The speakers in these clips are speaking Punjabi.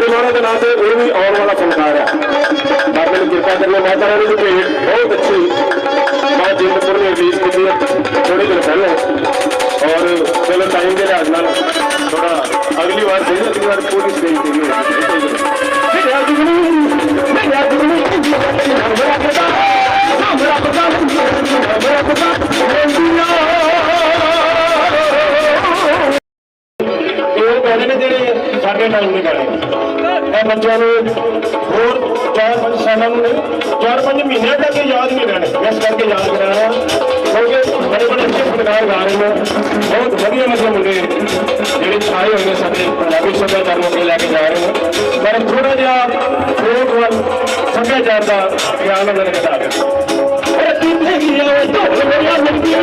ਸਾਰੇ ਮਾਣਾ ਦੇ ਨਾਂ ਤੇ ਉਹ ਵੀ ਆਉਣ ਵਾਲਾ ਫਨਕਾਰ ਹੈ ਬਾਬੇ ਨੇ ਕਿਰਪਾ ਕਰਨਾ ਮਾਤਾ ਰਾਣੀ ਦੀ ਭੇਟ ਬਹੁਤ ਅੱਛੀ ਮਾਂ ਜਿੰਦਪੁਰ ਨੇ ਰਿਲੀਜ਼ ਕੀਤੀ ਹੈ ਥੋੜੇ ਦਿਨ ਪਹਿਲਾਂ ਔਰ ਚਲੋ ਟਾਈਮ ਦੇ ਲਿਹਾਜ਼ ਨਾਲ ਥੋੜਾ ਅਗਲੀ ਵਾਰ ਦੇ ਅਗਲੀ ਵਾਰ ਪੂਰੀ ਸਟੇਜ ਤੇ ਵੀ ਹੋਏਗੀ ਮੇਰਾ ਜੁਗਨੀ ਮੇਰਾ ਜੁਗਨੀ ਮੇਰਾ ਪਤਾ ਮੇਰਾ ਪਤਾ ਮੇਰਾ ਪਤਾ ਸਾਡੇ ਟਾਈਮ ਨਹੀਂ ਗਾਣੇ ਇਹ ਬੱਚਿਆਂ ਨੂੰ ਹੋਰ 4-5 ਸਾਲਾਂ ਨੂੰ ਨਹੀਂ 4-5 ਮਹੀਨਿਆਂ ਤੱਕ ਯਾਦ ਨਹੀਂ ਰਹਿਣੇ। ਇਸ ਕਰਕੇ ਯਾਦ ਕਰਾਇਆ ਕਿਉਂਕਿ ਬੜੇ ਬੜੇ ਅੱਛੇ ਫਨਕਾਰ ਗਾ ਰਹੇ ਨੇ। ਬਹੁਤ ਵਧੀਆ ਮਤਲਬ ਮੁੰਡੇ ਜਿਹੜੇ ਛਾਏ ਹੋਏ ਨੇ ਸਾਡੇ ਪੰਜਾਬੀ ਸੱਭਿਆਚਾਰ ਨੂੰ ਅੱਗੇ ਲੈ ਕੇ ਜਾ ਰਹੇ ਨੇ। ਪਰ ਥੋੜਾ ਜਿਹਾ ਫੋਕ ਵੱਲ ਸੱਭਿਆਚਾਰ ਦਾ ਗਿਆਨ ਉਹਨਾਂ ਨੇ ਘਟਾ ਦਿੱਤਾ। ਇਹ ਕਿੱਥੇ ਗਿਆ ਉਹ ਢੋਲ ਮੇਰੀਆਂ ਲੰਬੀਆਂ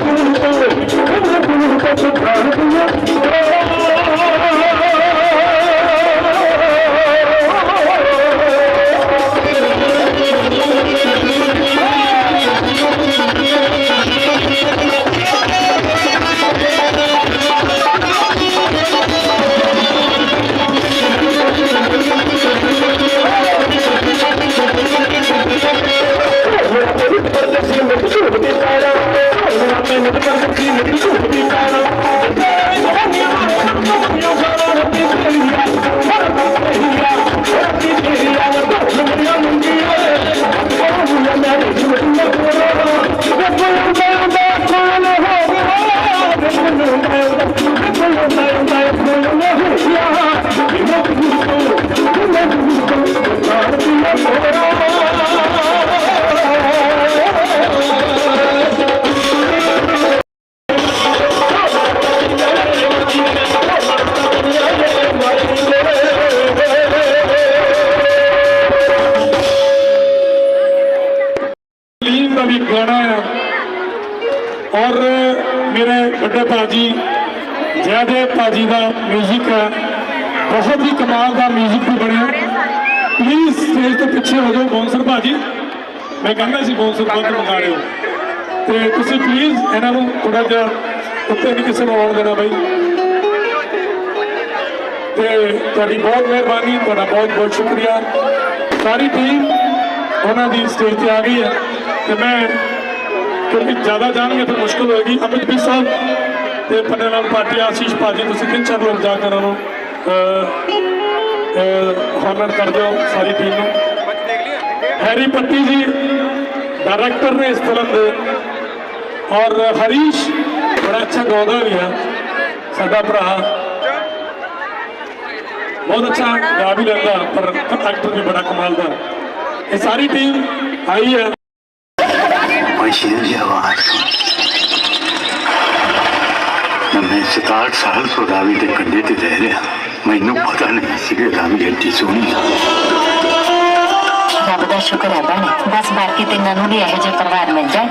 ਲੀਨ ਦਾ ਵੀ ਗਾਣਾ ਆ ਔਰ ਮੇਰੇ ਵੱਡੇ ਭਾਜੀ ਜੈਦੇਵ ਭਾਜੀ ਦਾ 뮤직 ਹੈ ਬਹੁਤ ਹੀ ਕਮਾਲ ਦਾ 뮤직 ਵੀ ਬਣਿਆ ਪਲੀਜ਼ ਸਟੇਜ ਤੋਂ ਪਿੱਛੇ ਹੋ ਜਾਓ ਬੌਂਸਰ ਭਾਜੀ ਮੈਂ ਕਹਿੰਦਾ ਸੀ ਬੌਂਸਰ ਬੰਦ ਮੰਗਾ ਲਿਓ ਤੇ ਤੁਸੀਂ ਪਲੀਜ਼ ਇਹਨਾਂ ਨੂੰ ਥੋੜਾ ਜਿਹਾ ਉੱਤੇ ਨਹੀਂ ਕਿਸੇ ਨੂੰ ਆਉਣ ਦੇਣਾ ਬਾਈ ਤੇ ਤੁਹਾਡੀ ਬਹੁਤ ਮਿਹਰਬਾਨੀ ਤੁਹਾਡਾ ਬਹੁਤ ਬਹੁਤ ਸ਼ੁਕਰੀਆ ਸਾਰੀ ਟੀਮ ਉਹਨਾਂ ਦੀ ਸਟੇਜ ਤੇ ਆ ਗਈ ਹੈ ਤੇ ਮੈਂ ਕਿਉਂਕਿ ਜ਼ਿਆਦਾ ਜਾਣਗੇ ਤਾਂ ਮੁਸ਼ਕਲ ਹੋਏਗੀ। ਅਮਿਤ ਵੀ ਸਾਹਿਬ ਤੇ ਪੰਨੇ ਨਾਲ ਪਾਰਟੀ ਆਸ਼ੀਸ਼ ਭਾਜੀ, ਤੁਸੀਂ ਤਿੰਨ ਚਾਰ ਲੋਕ ਜਾ ਕੇ ਉਹਨਾਂ ਨੂੰ ਹਾਨਰ ਕਰ ਦਿਓ ਸਾਰੀ ਟੀਮ ਨੂੰ। ਹੈਰੀ ਪੱਟੀ ਜੀ ਡਾਇਰੈਕਟਰ ਨੇ ਇਸ ਫਿਲਮ ਦੇ। ਔਰ ਹਰੀਸ਼, ਬੜਾ ਅੱਛਾ ਗਾਉਂਦਾ ਵੀ ਹੈ। ਸਾਡਾ ਭਰਾ। ਬਹੁਤ ਅੱਛਾ ਗਾ ਵੀ ਲੈਂਦਾ, ਪਰ ਐਕਟਰ ਵੀ ਬੜਾ ਕਮਾਲ ਦਾ। ਇਹ ਸਾਰੀ ਟੀਮ ਆਈ ਹੈ। ਓਏ ਦੀ ਆਵਾਜ਼ ਸੁਣ ਮੈਂ 67 ਸਾਲ ਤੋਂ ਰਾਵੀ ਦੇ ਕੰਢੇ ਤੇ ਰਹਿ ਰਿਹਾ। ਮੈਨੂੰ ਪਤਾ ਨਹੀਂ ਸੀ ਕਿ ਰਾਵੀ ਐਡੀ ਸੋਹਣੀ ਆ। ਰੱਬ ਦਾ ਸ਼ੁਕਰ ਹੈ ਭੈਣੇ। ਬਸ ਬਾਕੀ ਤਿੰਨਾਂ ਨੂੰ ਵੀ ਇਹੋ ਜਿਹਾ ਪਰਿਵਾਰ ਮਿਲ ਜਾਏ।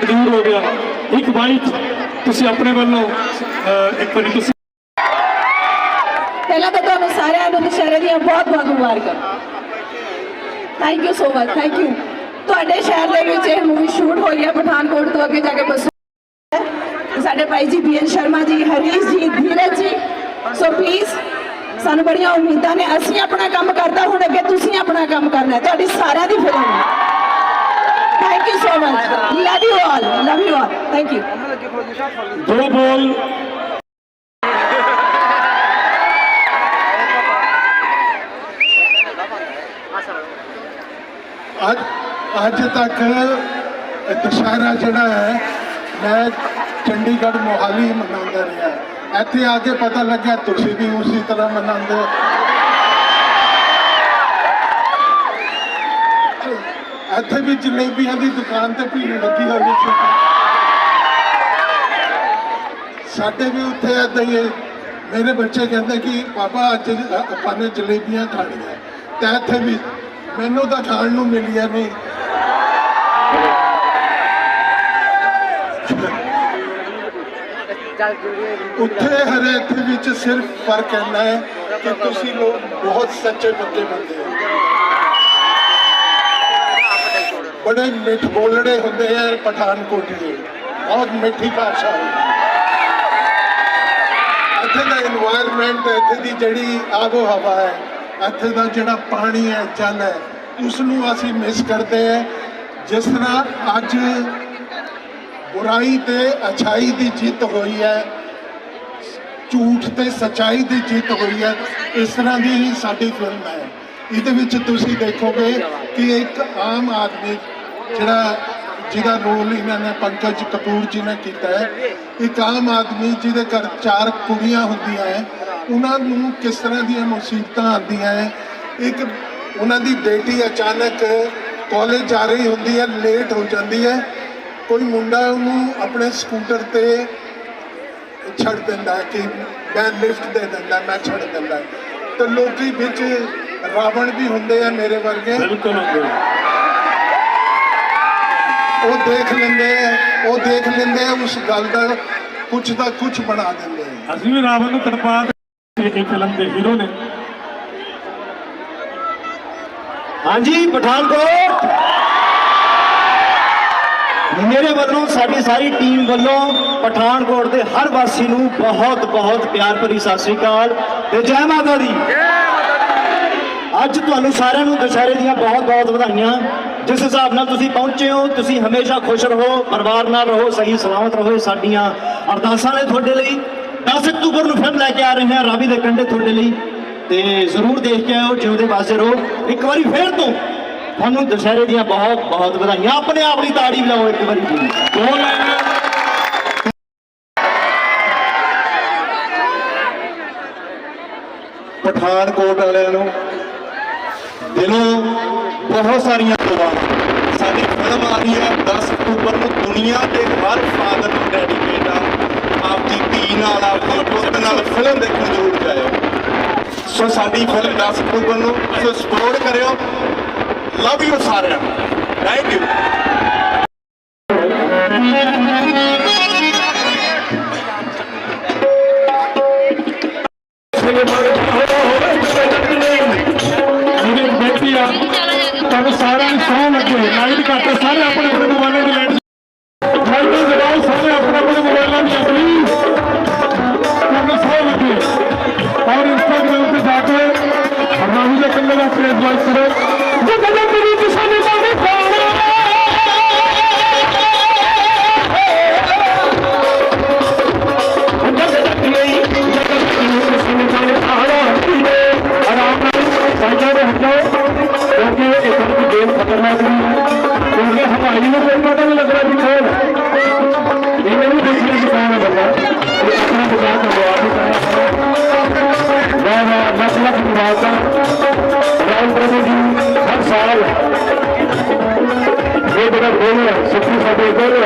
ਥੋੜਾ ਲੇਟ ਹੋ ਗਿਆ। ਇੱਕ ਬਾਈਟ ਤੁਸੀਂ ਆਪਣੇ ਵੱਲੋਂ ਇੱਕ ਵਾਰੀ ਤੁਸੀਂ ਪਹਿਲਾਂ ਤਾਂ ਤੁਹਾਨੂੰ ਸਾਰਿਆਂ ਨੂੰ ਦੁਸ਼ਹਿਰੇ ਦੀਆਂ ਬਹੁਤ ਬਹੁਤ ਮੁਬਾਰਕਾਂ। Thank you so much thank you ਤੁਹਾਡੇ ਸ਼ਹਿਰ ਦੇ ਵਿੱਚ ਇਹ ਮੂਵੀ ਸ਼ੂਟ ਹੋਈ ਹੈ ਪਠਾਨਕੋਟ ਤੋਂ ਅੱਗੇ ਜਾ ਕੇ ਬਸ ਸਾਡੇ ਭਾਈ ਜੀ ਬੀਐਨ ਸ਼ਰਮਾ ਜੀ, ਹਰੀਸ਼ ਜੀ, ਧੀਰਜ ਜੀ। ਸੋ ਪਲੀਜ਼ ਸਾਨੂੰ ਬੜੀਆਂ ਉਮੀਦਾਂ ਨੇ, ਅਸੀਂ ਆਪਣਾ ਕੰਮ ਕਰਦਾ, ਹੁਣ ਅੱਗੇ ਤੁਸੀਂ ਆਪਣਾ ਕੰਮ ਕਰਨਾ ਤੁਹਾਡੀ ਸਾਰਿਆਂ ਦੀ ਫਿਲਮ ਹੈ। Thank you so much love you all love you all thank you ਦੋ ਬੋਲ ਅੱਜ ਅੱਜ ਤੱਕ ਦੁਸ਼ਹਿਰਾ ਜਿਹੜਾ ਹੈ ਮੈਂ ਚੰਡੀਗੜ੍ਹ ਮੋਹਾਲੀ ਮਨਾਉਂਦਾ ਰਿਹਾ। ਇੱਥੇ ਆ ਕੇ ਪਤਾ ਲੱਗਿਆ ਤੁਸੀਂ ਵੀ ਉਸੇ ਤਰ੍ਹਾਂ ਮਨਾਉਂਦੇ ਹੋ। ਇੱਥੇ ਵੀ ਜਲੇਬੀਆਂ ਦੀ ਦੁਕਾਨ ਤੇ ਭੀੜ ਲੱਗੀ ਹੋਈ ਸੀ ਸਾਡੇ ਵੀ ਉੱਥੇ ਏਦਾਂ ਹੀ ਹੈ। ਮੇਰੇ ਬੱਚੇ ਕਹਿੰਦੇ ਕਿ, ਪਾਪਾ, ਅੱਜ ਆਪਾਂ ਨੇ ਜਲੇਬੀਆਂ ਖਾਣੀਆਂ। ਤੇ ਇੱਥੇ ਵੀ ਮੈਨੂੰ ਤਾਂ ਖਾਣ ਨੂੰ ਮਿਲੀਆਂ ਨਹੀਂ। ਉੱਥੇ ਹਰੇ ਇੱਥੇ ਵਿੱਚ ਸਿਰਫ ਫ਼ਰਕ ਇੰਨਾ ਹੈ ਕਿ ਤੁਸੀਂ ਲੋਕ ਬਹੁਤ ਸੱਚੇ ਪੱਕੇ ਬੰਦੇ ਹੋ। ਬੜੇ ਮਿੱਠ ਬੋਲੜੇ ਹੁੰਦੇ ਆ ਪਠਾਨਕੋਟ ਦੇ। ਬਹੁਤ ਮਿੱਠੀ ਭਾਸ਼ਾ ਹੁੰਦੀ ਇੱਥੇ ਦਾ এনवायरमेंट ਇੱਥੇ ਦੀ ਜਿਹੜੀ ਆਬੋ ਹਵਾ ਹੈ, ਇੱਥੇ ਦਾ ਜਿਹੜਾ ਪਾਣੀ ਹੈ, ਜਲ ਹੈ ਉਸ ਨੂੰ ਅਸੀਂ ਮਿਸ ਕਰਦੇ ਆ ਜਿਸ ਤਰ੍ਹਾਂ ਅੱਜ ਬੁਰਾਈ ਤੇ ਅਛਾਈ ਦੀ ਜਿੱਤ ਹੋਈ ਹੈ, ਝੂਠ ਤੇ ਸਚਾਈ ਦੀ ਜਿੱਤ ਹੋਈ ਹੈ, ਇਸ ਤਰ੍ਹਾਂ ਦੀ ਹੀ ਸਾਡੀ ਫਿਲਮ ਹੈ। ਇਹਦੇ ਵਿੱਚ ਤੁਸੀਂ ਦੇਖੋਗੇ ਕਿ ਇੱਕ ਆਮ ਆਦਮੀ ਜਿਹੜਾ ਜਿਹਦਾ ਰੋਲ ਇਹਨਾਂ ਨੇ ਪੰਕਜ ਕਪੂਰ ਜੀ ਨੇ ਕੀਤਾ ਹੈ। ਇੱਕ ਆਮ ਆਦਮੀ ਜਿਹਦੇ ਘਰ ਚਾਰ ਕੁੜੀਆਂ ਹੁੰਦੀਆਂ ਹੈ, ਉਹਨਾਂ ਨੂੰ ਕਿਸ ਤਰ੍ਹਾਂ ਦੀਆਂ ਮੁਸੀਬਤਾਂ ਆਉਂਦੀਆਂ ਹੈ? ਇੱਕ ਉਹਨਾਂ ਦੀ ਬੇਟੀ ਅਚਾਨਕ ਕਾਲਜ ਜਾ ਰਹੀ ਹੁੰਦੀ ਹੈ ਲੇਟ ਹੋ ਜਾਂਦੀ ਹੈ। ਕੋਈ ਮੁੰਡਾ ਉਹਨੂੰ ਆਪਣੇ ਸਕੂਟਰ ਤੇ ਛੱਡ ਦਿੰਦਾ ਕਿ ਮੈਂ ਲਿਫਟ ਦੇ ਦਿੰਦਾ, ਮੈਂ ਛੱਡ ਦਿੰਦਾ ਤੇ ਲੋਕੀ ਵਿੱਚ ਰਾਵਣ ਵੀ ਹੁੰਦੇ ਆ ਮੇਰੇ ਵਰਗੇ। ਬਿਲਕੁਲ। ਉਹ ਦੇਖ ਲੈਂਦੇ ਆ ਉਹ ਦੇਖ ਲੈਂਦੇ ਆ ਉਸ ਗੱਲ ਦਾ ਕੁਝ ਦਾ ਕੁਝ ਬਣਾ ਦਿੰਦੇ ਆ। ਅਸੀਂ ਵੀ ਰਾਵਣ ਨੂੰ ਤੜਪਾ ਇਹ ਫਿਲਮ ਦੇ ਹੀਰੋ ਨੇ। ਹਾਂਜੀ ਪਠਾਨਕੋਟ। ਮੇਰੇ ਵੱਲੋਂ ਸਾਡੀ ਸਾਰੀ ਟੀਮ ਵੱਲੋਂ ਪਠਾਨਕੋਟ ਦੇ ਹਰ ਵਾਸੀ ਨੂੰ ਬਹੁਤ ਬਹੁਤ ਪਿਆਰ ਭਰੀ ਸਤਿ ਸ੍ਰੀ ਅਕਾਲ ਤੇ ਜੈ ਮਾਤਾ ਦੀ। ਅੱਜ ਤੁਹਾਨੂੰ ਸਾਰਿਆਂ ਨੂੰ ਦੁਸ਼ਹਿਰੇ ਦੀਆਂ ਬਹੁਤ ਬਹੁਤ ਵਧਾਈਆਂ। ਜਿਸ ਹਿਸਾਬ ਨਾਲ ਤੁਸੀਂ ਪਹੁੰਚੇ ਹੋ, ਤੁਸੀਂ ਹਮੇਸ਼ਾ ਖੁਸ਼ ਰਹੋ, ਪਰਿਵਾਰ ਨਾਲ ਰਹੋ, ਸਹੀ ਸਲਾਮਤ ਰਹੋ ਸਾਡੀਆਂ ਅਰਦਾਸਾਂ ਨੇ ਤੁਹਾਡੇ ਲਈ। 10 ਅਕਤੂਬਰ ਨੂੰ ਫਿਰ ਲੈ ਕੇ ਆ ਰਹੇ ਹਾਂ ਰਾਵੀ ਦੇ ਕੰਢੇ ਤੁਹਾਡੇ ਲਈ। ਤੇ ਜ਼ਰੂਰ ਦੇਖ ਕੇ ਆਓ ਜਿਉਂਦੇ ਵਾਸਤੇ ਰਹੋ। ਇੱਕ ਵਾਰੀ ਫੇਰ ਤੋਂ ਤੁਹਾਨੂੰ ਦੁਸ਼ਹਿਰੇ ਦੀਆਂ ਬਹੁਤ ਬਹੁਤ ਵਧਾਈਆਂ। ਆਪਣੇ ਆਪ ਲਈ ਤਾੜੀ ਲਾਓ ਇੱਕ ਵਾਰੀ। please। ਪਠਾਨਕੋਟ ਵਾਲਿਆਂ ਨੂੰ ਦਿਲੋਂ ਬਹੁਤ ਸਾਰੀਆਂ ਦੁਆਵਾਂ ਸਾਡੀ ਫਿਲਮ ਆ ਰਹੀ ਹੈ 10 ਅਕਤੂਬਰ ਨੂੰ ਦੁਨੀਆ ਦੇ ਹਰ ਫਾਦਰ ਨੂੰ ਡੈਡੀਕੇਟ ਆ। ਆਪਦੀ ਧੀ ਨਾਲ, ਆਪਦੇ ਪੁੱਤ ਨਾਲ ਫਿਲਮ ਦੇਖਣ ਜ਼ਰੂਰ ਜਾਇਓ। ਸੋ ਸਾਡੀ ਫਿਲਮ 10 ਅਕਤੂਬਰ ਨੂੰ ਸੋ ਸਪੋਰਟ ਕਰਿਓ। ਲਵ ਯੂ ਸਾਰਿਆਂ ਨੂੰ। ਥੈਂਕ ਯੂ ਲੱਗੇ ਲਾਈਟ success of the goal.